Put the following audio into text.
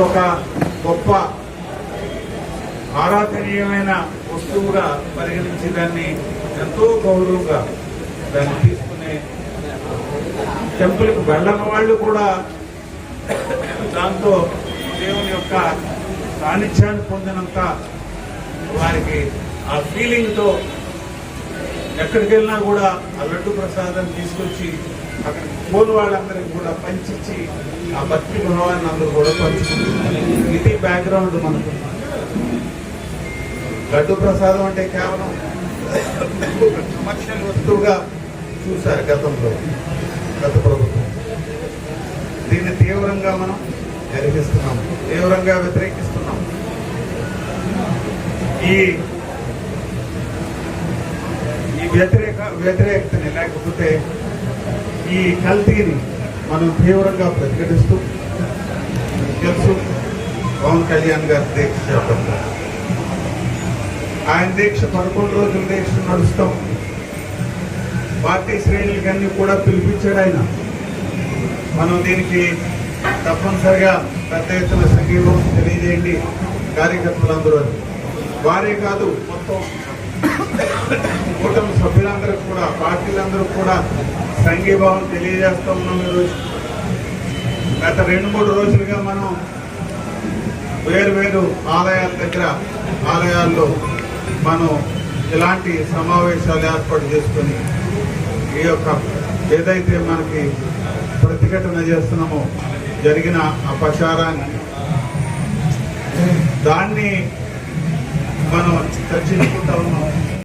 ఒక గొప్ప ఆరాధనీయమైన వస్తువుగా పరిగణించి దాన్ని ఎంతో గౌరవంగా దాన్ని తీసుకునే టెంపుల్కి వెళ్ళని వాళ్ళు కూడా దాంతో దేవుని యొక్క సాన్నిధ్యాన్ని పొందినంత వారికి ఆ ఫీలింగ్తో ఎక్కడికి వెళ్ళినా కూడా ఆ లడ్డు ప్రసాదం తీసుకొచ్చి అక్కడ పోని వాళ్ళందరికీ కూడా పంచిచ్చి ఆ భక్తి భావాన్ని అందరూ కూడా పంచుకుంటున్నారు ఇది బ్యాక్గ్రౌండ్ మనకు. లడ్డు ప్రసాదం అంటే కేవలం కమర్షియల్ వస్తువుగా చూశారు గతంలో గత ప్రభుత్వం. దీన్ని తీవ్రంగా మనం గర్హిస్తున్నాం తీవ్రంగా వ్యతిరేకిస్తున్నాం. ఈ ఈ వ్యతిరేక వ్యతిరేకతని లేకపోతే ఈ కల్తీని మనం తీవ్రంగా ప్రతిఘటిస్తూ తెలుసు పవన్ కళ్యాణ్ గారి దీక్ష ఆయన దీక్ష పదకొండు రోజుల దీక్ష నడుస్తాం. పార్టీ శ్రేణులకన్నీ కూడా పిలిపించాడు ఆయన. మనం దీనికి తప్పనిసరిగా పెద్ద ఎత్తున సంఘీభావం తెలియజేయండి. కార్యకర్తలందరూ వారే కాదు మొత్తం కూడా పార్టీలందరూ కూడా సంఘీభావం తెలియజేస్తూ ఉన్నాం ఈరోజు. గత రెండు మూడు రోజులుగా మనం వేరు వేరు ఆలయాల దగ్గర ఆలయాల్లో మనం ఇలాంటి సమావేశాలు ఏర్పాటు చేసుకొని ఈ యొక్క ఏదైతే మనకి ప్రతిఘటన చేస్తున్నామో జరిగిన అపచారాన్ని దాన్ని మనం చర్చించుకుంటా ఉన్నాం.